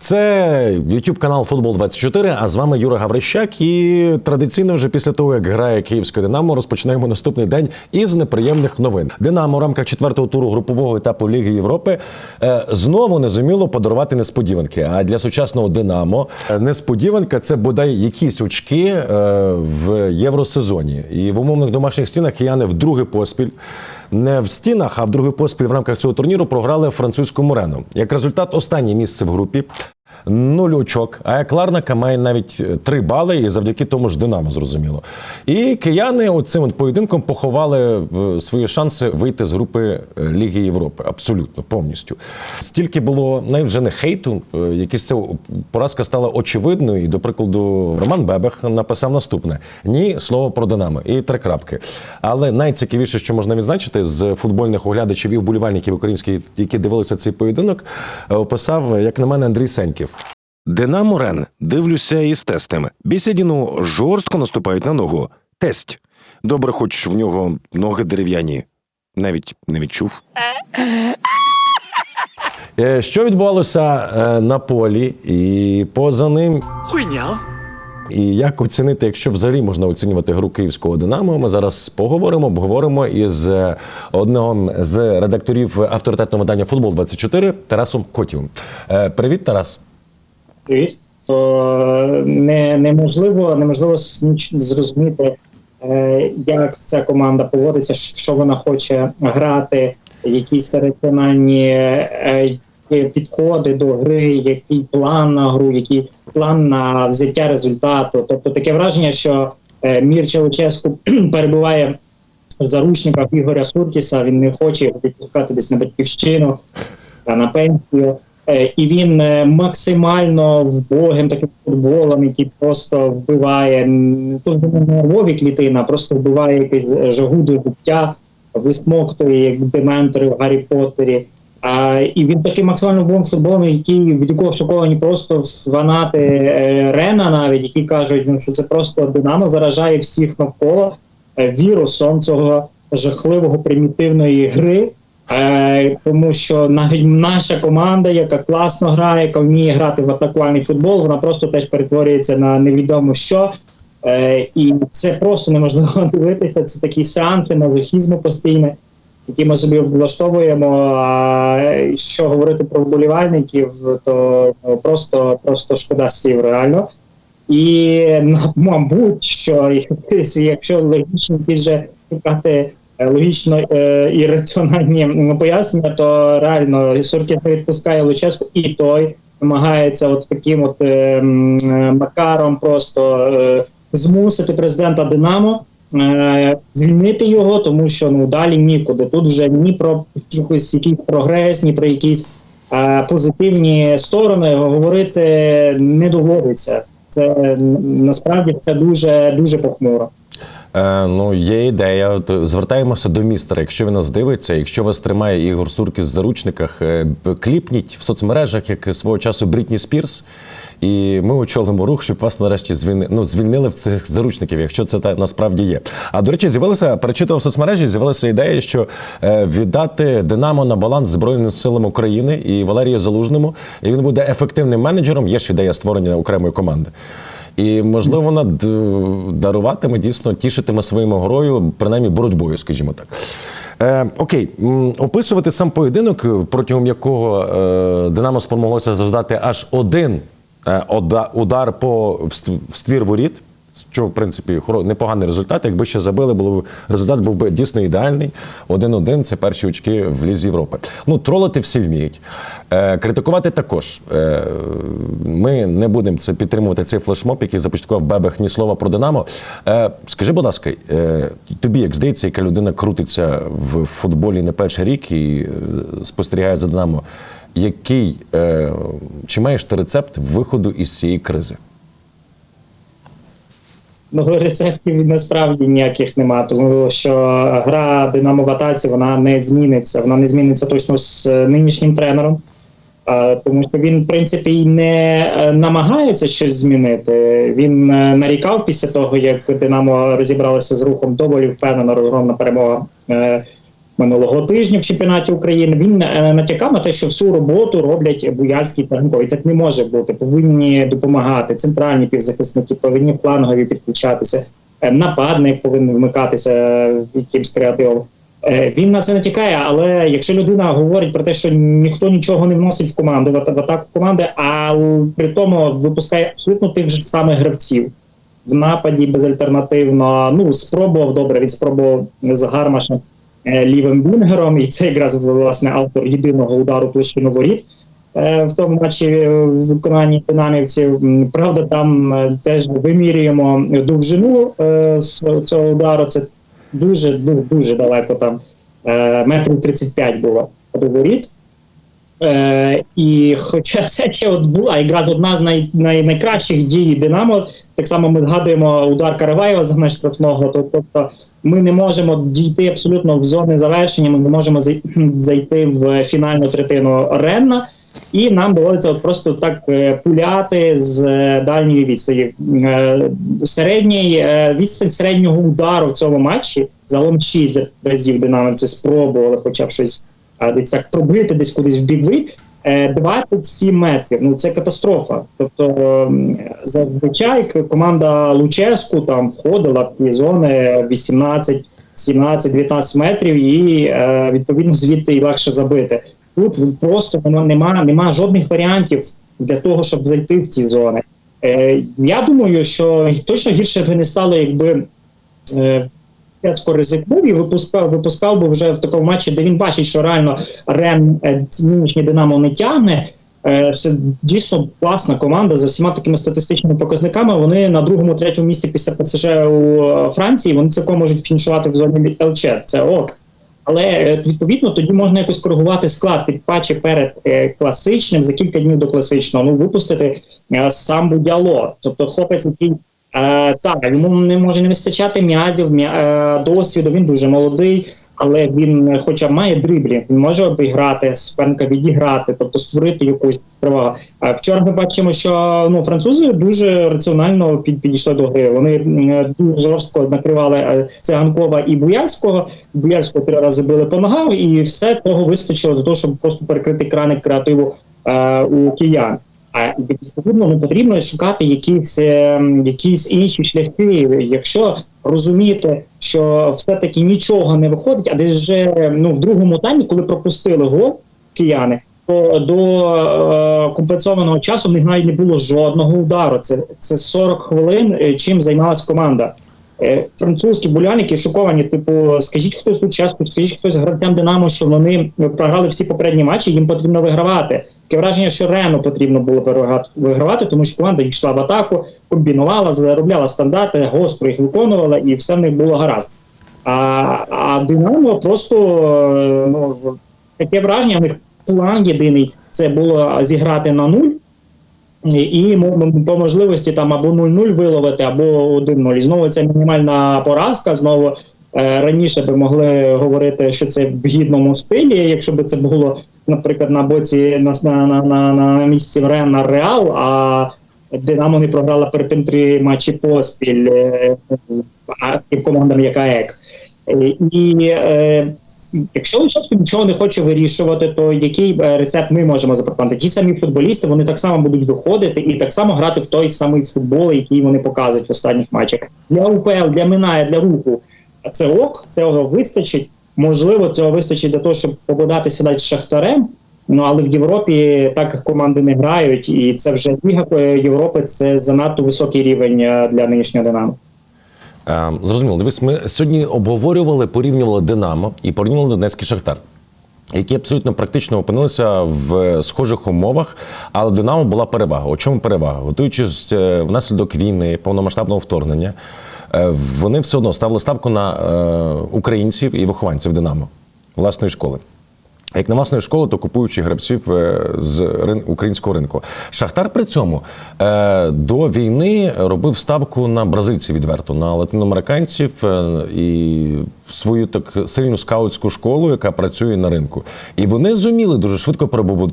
Це YouTube канал Футбол 24 А з вами Юра Гаврищак. І традиційно вже після того, як грає Київське Динамо, розпочинаємо наступний день із неприємних новин. Динамо в рамках четвертого туру групового етапу Ліги Європи е, знову не зуміло подарувати несподіванки. А для сучасного Динамо е, несподіванка це бодай якісь очки е, в євросезоні. І в умовних домашніх стінах кияни вдруге поспіль не в стінах, а в другий поспіль в рамках цього турніру програли французькому Рену. Як результат, останнє місце в групі. Нуль очок, а як Ларнака має навіть е, три бали, і завдяки тому ж Динамо зрозуміло. І кияни цим от поєдинком поховали е, свої шанси вийти з групи е, Ліги Європи. Абсолютно повністю. Стільки було навіть вже не хейту, е, якась ця поразка стала очевидною. І, до прикладу, Роман Бебех написав наступне: ні, слово про Динамо і три крапки. Але найцікавіше, що можна відзначити з футбольних оглядачів і вболівальників українських, які дивилися цей поєдинок, е, описав, як на мене, Андрій Сеньків. Динамо Рен. Дивлюся із тестем. Бісядіну жорстко наступають на ногу. Тесть. Добре, хоч в нього ноги дерев'яні. Навіть не відчув. Е, Що відбувалося е, на полі і поза ним, 会鸟。і як оцінити, якщо взагалі можна оцінювати гру київського Динамо? Ми зараз поговоримо, обговоримо із е, одним з редакторів авторитетного видання Футбол 24 Тарасом Котівим. Е, Привіт, Тарас. То не, неможливо, неможливо зрозуміти, е, як ця команда поводиться, що вона хоче грати, якісь раціональні е, підходи до гри, який план на гру, який план на взяття результату. Тобто таке враження, що е, Мір Челоческу перебуває в заручниках Ігоря Суркіса, він не хоче його відпускати десь на батьківщину та на пенсію. Е, І він е, максимально вбогим таким футболом, який просто вбиває м, нервові клітини, а просто вбиває якесь е, жагу до життя, висмоктує як дементори в Гаррі Поттері. А, і він таким максимально вбогим футболом, який від якого шоковані просто фанати е, Рена, навіть які кажуть, ну, що це просто Динамо заражає всіх навколо вірусом цього жахливого примітивної гри. Е, тому що навіть наша команда, яка класно грає, яка вміє грати в атакувальний футбол, вона просто теж перетворюється на невідомо що. Е, і це просто неможливо дивитися. Це такі сеанси мазохізму постійні, які ми собі влаштовуємо. А що говорити про вболівальників, то ну, просто, просто шкода слів реально. І мабуть, що якщо логічно більше шукати е, логічно е, і раціональні пояснення, то реально Суркіс не відпускає Луческу, і той намагається от таким от е, е, макаром просто е, змусити президента Динамо. е, Звільнити його, тому що ну далі нікуди. Тут вже ні про якийсь якийсь прогрес, ні про якісь е, позитивні сторони говорити не доводиться. Це насправді це дуже дуже похмуро. Е, ну, є ідея. Звертаємося до містера. Якщо він нас дивиться, якщо вас тримає Ігор Суркіс в заручниках, е, кліпніть в соцмережах, як свого часу Брітні Спірс. І ми очолимо рух, щоб вас нарешті звільнили, ну, звільнили в цих заручників, якщо це та насправді є. А до речі, з'явилося, перечитав в соцмережі, з'явилася ідея, що е, віддати Динамо на баланс Збройним силам України і Валерію Залужному, і він буде ефективним менеджером. Є ж ідея створення окремої команди. І можливо вона даруватиме дійсно, тішитиме своїм грою, принаймні боротьбою, скажімо так. Е, окей, описувати сам поєдинок, протягом якого е, Динамо спромоглося завдати аж один е, удар по в ствір воріт. Що, в принципі, непоганий результат. Якби ще забили, було б результат був би дійсно ідеальний. Один-один це перші очки в Лізі Європи. Ну, тролити всі вміють. Е, критикувати також. Е, ми не будемо це підтримувати цей флешмоб, який започаткував Бебех ні слова про Динамо. Е, скажи, будь ласка, е, тобі, як здається, яка людина крутиться в футболі не перший рік і е, спостерігає за Динамо, який е, чи маєш ти рецепт виходу із цієї кризи? Ну, рецептів насправді ніяких нема, тому що гра Динамо в атаці вона не зміниться. Вона не зміниться точно з е, нинішнім тренером. Е, Тому що він, в принципі, і не е, намагається щось змінити. Він е, нарікав після того, як Динамо розібралося з рухом доволі впевнена розгромна перемога. Минулого тижня в чемпіонаті України. Він е, натякав на те, що всю роботу роблять Буяльський та Ганько. І так не може бути. Повинні допомагати центральні півзахисники, повинні флангові підключатися. е, Нападник повинен вмикатися е, якимсь креативом. Він на це натякає, але якщо людина говорить про те, що ніхто нічого не вносить в команду, в атаку команди, а при тому випускає абсолютно тих же самих гравців в нападі безальтернативно. Ну, спробував добре. Він спробував з Гармашем лівим вінгером, і це якраз власне автор єдиного удару площину воріт. е, В тому матчі е, в виконанні динамівців. Правда, там е, теж вимірюємо довжину е, цього удару. Це дуже дуже, далеко там е, метрів 35 було до воріт. Е, і хоча це ще от була якраз одна з най, най, найкращих дій Динамо, так само ми згадуємо удар Караваєва за меж штрафного. Тобто ми не можемо дійти абсолютно в зони завершення, ми не можемо зайти в фінальну третину Ренна, і нам доводиться просто так е, пуляти з е, дальньої відстані. Е, Середній відстань середнього удару в цьому матчі загалом 6 разів динамівці спробували хоча б щось десь так пробити десь кудись в бік ви. Е, 27 метрів. Ну це катастрофа. Тобто зазвичай команда Луческу там входила в ті зони 18, 17, 19 метрів, і е, відповідно звідти і легше забити. Тут просто нема, нема, жодних варіантів для того, щоб зайти в ці зони. Е, я думаю, що точно гірше б не стало, якби. Чесно ризикнув і випускав, випускав би вже в такому матчі, де він бачить, що реально Рен е, нинішній Динамо не тягне. Е, Це дійсно класна команда за всіма такими статистичними показниками. Вони на другому, третьому місці після ПСЖ у е, Франції. Вони цілком можуть фінішувати в зоні ЛЧ. Це ок. Але відповідно тоді можна якось коригувати склад, тим паче перед класичним за кілька днів до класичного. Ну випустити сам Будяло. Тобто хлопець, який Е, так, йому не може не вистачати м'язів, м'я, е, досвіду. Він дуже молодий, але він, е, хоча має дриблі, він може обіграти, суперника відіграти, тобто створити якусь перевагу. А вчора ми бачимо, що ну французи дуже раціонально під, підійшли до гри. Вони дуже жорстко накривали Циганкова і Буяльського. Буяльського три рази били по ногам, і все того вистачило до того, щоб просто перекрити краник креативу е, у киян. А відповідно потрібно шукати якісь, е, якісь інші шляхи. Якщо розуміти, що все-таки нічого не виходить, а десь вже ну, в другому таймі, коли пропустили гол кияни, то до е, компенсованого часу в них навіть не було жодного удару. Це, це 40 хвилин, е, чим займалась команда. Е, Французькі буляники шоковані. Типу, скажіть хтось тут часто, скажіть хтось гравцям Динамо, що вони програли всі попередні матчі, їм потрібно вигравати. Таке враження, що Рену потрібно було вигравати, тому що команда йшла в атаку, комбінувала, заробляла стандарти, гостро їх виконувала, і все в них було гаразд. А, а Динамо просто ну, таке враження, в них план єдиний це було зіграти на нуль. І по можливості там або 0-0 виловити, або 1-0. І знову це мінімальна поразка. Знову е, раніше би могли говорити, що це в гідному стилі, якщо б це було, наприклад, на боці на, на, на, на, місці Рена Реал, а Динамо не програла перед тим три матчі поспіль е, командам як АЕК. Е, І е, якщо Лучевський нічого не хоче вирішувати, то який е, рецепт ми можемо запропонувати? Ті самі футболісти вони так само будуть виходити і так само грати в той самий футбол, який вони показують в останніх матчах. Для УПЛ, для Минає, для руху це ок, цього вистачить. Можливо, цього вистачить для того, щоб побудатися далі з Шахтарем. Ну але в Європі так команди не грають, і це вже Ліга е, Європи. Це занадто високий рівень е, для нинішнього Динамо. Е, Зрозуміло, дивись, ми сьогодні обговорювали, порівнювали Динамо і порівнювали Донецький Шахтар. Які абсолютно практично опинилися в схожих умовах, але Динамо була перевага. У чому перевага? Готуючись е, внаслідок війни, повномасштабного вторгнення, е, вони все одно ставили ставку на е, українців і вихованців Динамо власної школи. Як на власної школи, то купуючи гравців е, з українського ринку. Шахтар при цьому е, до війни робив ставку на бразильців відверто, на латиноамериканців е, і свою так сильну скаутську школу, яка працює на ринку. І вони зуміли дуже швидко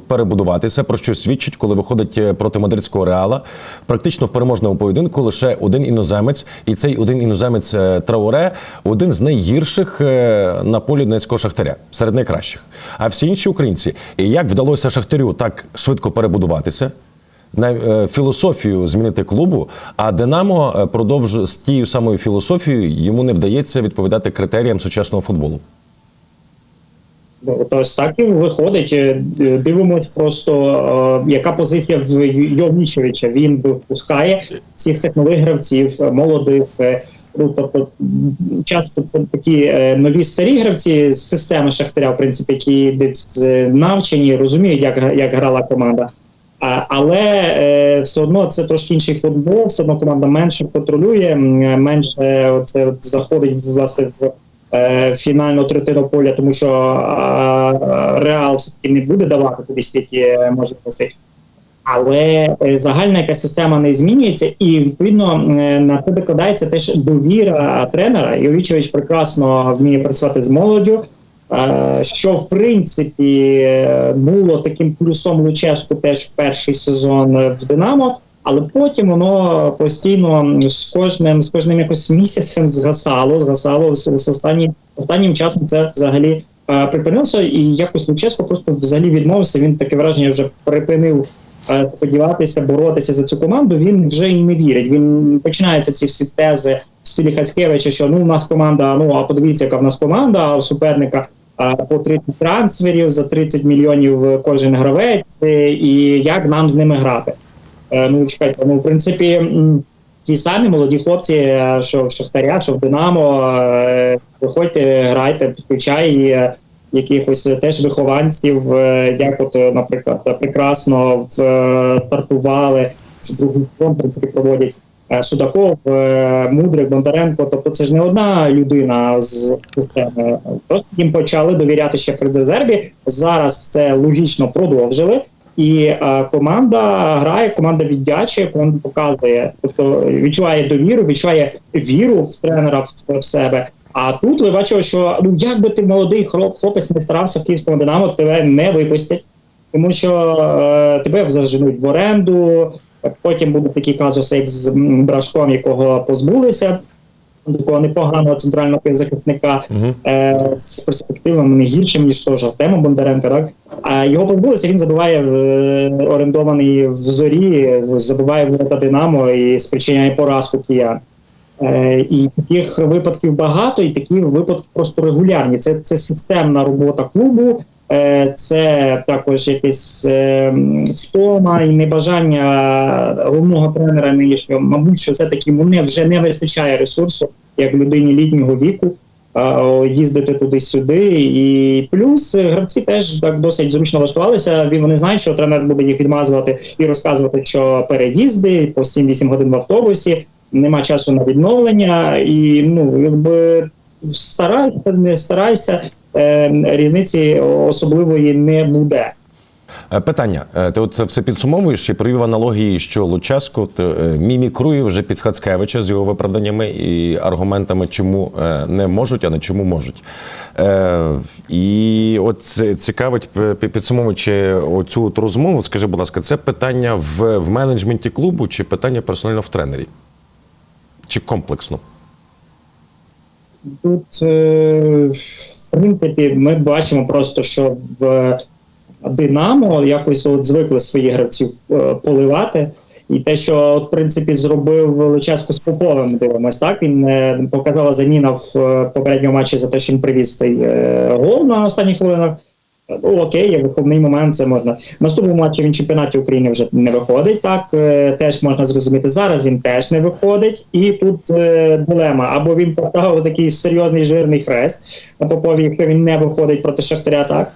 перебудуватися, про що свідчить, коли виходить проти мадридського реала. Практично в переможному поєдинку лише один іноземець, і цей один іноземець Трауре один з найгірших на полі Донецького шахтаря, серед найкращих. А всі інші українці. І як вдалося Шахтарю так швидко перебудуватися? На е, філософію змінити клубу, а Динамо е, продовж з тією самою філософією йому не вдається відповідати критеріям сучасного футболу. От ось так і виходить. Е, Дивимось просто, яка позиція в Йовнічевича. Він випускає всіх цих нових гравців, молодих. Тобто, часто це такі е, нові старі гравці з системи Шахтаря, в принципі, які е, навчені, розуміють, як, як грала команда. А, але е, все одно це трошки інший футбол, все одно команда менше контролює, менше оце заходить власне в е, фінальну третину поля, тому що е, Реал все-таки не буде давати тобі стільки можливостей. Але е, загальна якась система не змінюється, і відповідно е, на тебе кладається теж довіра тренера. Йовічевич прекрасно вміє працювати з молоддю. е, Що в принципі було таким плюсом Луческу теж в перший сезон в Динамо, але потім воно постійно з кожним з кожним якось місяцем згасало, згасало з, останнім останнім часом. Це взагалі припинилося, і якось Луческо просто взагалі відмовився. Він таке враження вже припинив сподіватися, боротися за цю команду. Він вже і не вірить. Він починаються ці всі тези в стилі Хацькевича, що ну у нас команда. Ну а подивіться, яка в нас команда, а у суперника. е, По 30 трансферів за 30 мільйонів кожен гравець, е, і як нам з ними грати? Е, Ну чекайте, ну в принципі, ті самі молоді хлопці, е, що в Шахтаря, що в Динамо, е, виходьте, грайте, підключай е, якихось теж вихованців, е, як от, е, наприклад, прекрасно е, стартували, що другий фронт проводять. Судаков, Мудрик, Бондаренко, тобто це ж не одна людина з системи. Просто їм почали довіряти ще в резерві. Зараз це логічно продовжили. І е, команда грає, команда віддячує, команда показує, тобто відчуває довіру, відчуває віру в тренера в, в себе. А тут ви бачили, що ну як би ти молодий хлопець не старався в київському динамо, тебе не випустять, тому що е, тебе заженуть в оренду. Потім будуть такі казуси, як з Брашком, якого позбулися, такого непоганого центрального півзахисника Угу. е, з перспективами не гіршим, ніж того ж Артема Бондаренка. Так? А його позбулися, він забиває в, орендований в зорі, забиває в Динамо і спричиняє поразку киян. Е, і таких випадків багато, і такі випадки просто регулярні. Це, це системна робота клубу, е, це також якесь е, втома і небажання головного тренера нинішнього. Мабуть, що все-таки йому вже не вистачає ресурсу як людині літнього віку. Їздити туди-сюди, і плюс гравці теж так досить зручно влаштувалися. Вони знають, що тренер буде їх відмазувати і розказувати, що переїзди по 7-8 годин в автобусі, нема часу на відновлення, і ну якби старайся, не старайся, е, різниці особливої не буде. Е, Питання. Е, Ти от це все підсумовуєш і привів аналогії, що Луческо мімікрує вже під Хацкевича з його виправданнями і аргументами, чому не можуть, а не чому можуть. І от цікавить, підсумовуючи оцю розмову, скажи, будь ласка, це питання в менеджменті клубу чи питання персонально в тренері? Чи комплексно? Тут, е, в принципі, ми бачимо просто, що в Динамо якось от звикли своїх гравців е, поливати. І те, що в принципі зробив Луческо з Поповим, дивимось, так він е, показала заміна в е, попередньому матчі за те, що він привіз цей е, гол на останніх хвилинах. Ну, окей, є виховний момент, це можна. В наступному матчі він чемпіонаті України вже не виходить. Так е, теж можна зрозуміти. Зараз він теж не виходить, і тут е, дилема: або він поставив такий серйозний жирний хрест на попові, якщо він не виходить проти Шахтаря, так.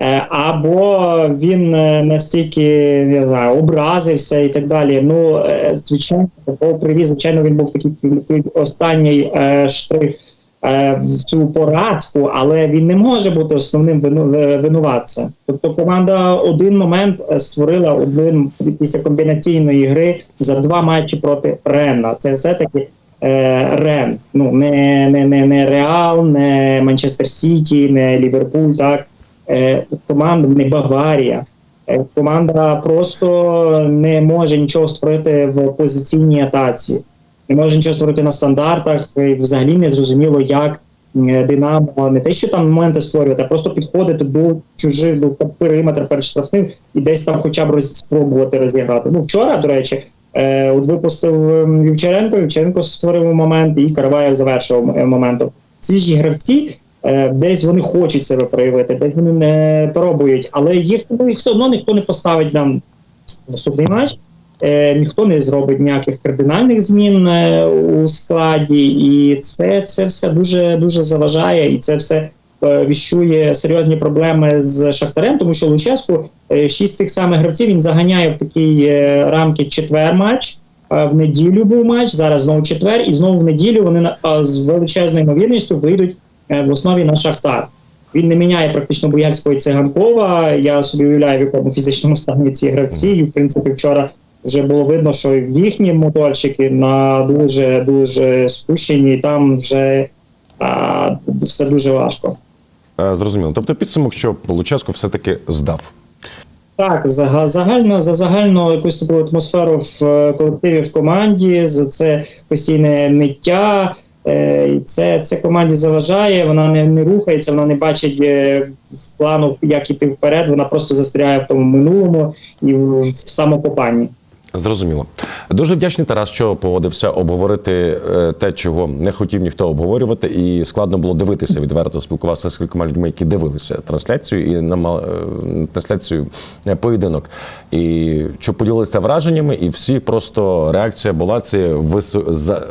Е, Або він е, настільки не знаю, образився і так далі. Ну, е, звичайно, Попов привіз, звичайно, він був такий останній е, штрих в цю порадку, але він не може бути основним вину, винуватцем. Тобто команда один момент е, створила один після комбінаційної гри за два матчі проти Ренна. Це все таки. Е, Рен, ну не, не, не, не Реал, не Манчестер Сіті, не Ліверпуль, так е, команда не Баварія. Е, Команда просто не може нічого створити в позиційній атаці, не може нічого створити на стандартах. І взагалі не зрозуміло, як Динамо не те, що там моменти створювати, а просто підходити до чужих до периметра перед штрафним і десь там хоча б роз, спробувати розіграти. Ну вчора, до речі, е, от випустив Вівчаренко. Вівчаренко створив момент, і Караваєв завершив е, моментом. Ці ж гравці. е, Десь вони хочуть себе проявити, десь вони не пробують, але їх, ну, їх все одно ніхто не поставить нам наступний матч. Е, ніхто не зробить ніяких кардинальних змін е, у складі, і це, це все дуже дуже заважає, і це все е, віщує серйозні проблеми з Шахтарем, тому що Луческу шість тих самих гравців він заганяє в такі е, рамки четвер матч. В неділю був матч, зараз знову четвер, і знову в неділю вони з величезною ймовірністю вийдуть в основі на Шахтар. Він не міняє практично Буяльського і циганкова. Я собі уявляю, в якому фізичному стані ці гравці. І в принципі, вчора вже було видно, що їхні моторчики на дуже дуже спущені, і там вже а, все дуже важко. Е, Зрозуміло. Тобто підсумок, що Луческо все-таки здав. Так, за- загально за загальну якусь таку атмосферу в е, колективі в команді, за це постійне ниття. е, Це, це команді заважає, вона не, не рухається, вона не бачить в плану, як іти вперед. Вона просто застрягає в тому минулому і в, в самокопанні. Зрозуміло. Дуже вдячний Тарас, що погодився обговорити е, те, чого не хотів ніхто обговорювати, і складно було дивитися відверто. Спілкувався з кількома людьми, які дивилися трансляцію і на трансляцію е, поєдинок. І що поділилися враженнями, і всі просто реакція була це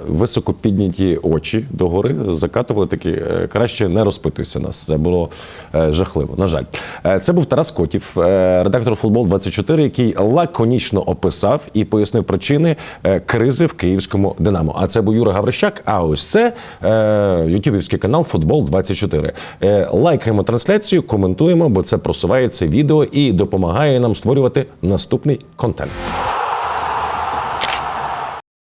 високо підняті очі догори, закатували такі е, краще не розпитуйся нас. Це було е, жахливо. На жаль, Е, це був Тарас Котів, е, редактор футбол 24 який лаконічно описав і пояснив причини е, кризи в київському Динамо. А це був Юра Гаврищак. А ось це е, ютубівський канал Футбол 24 Е, Лайкаємо трансляцію, коментуємо, бо це просуває це відео і допомагає нам створювати наступний контент.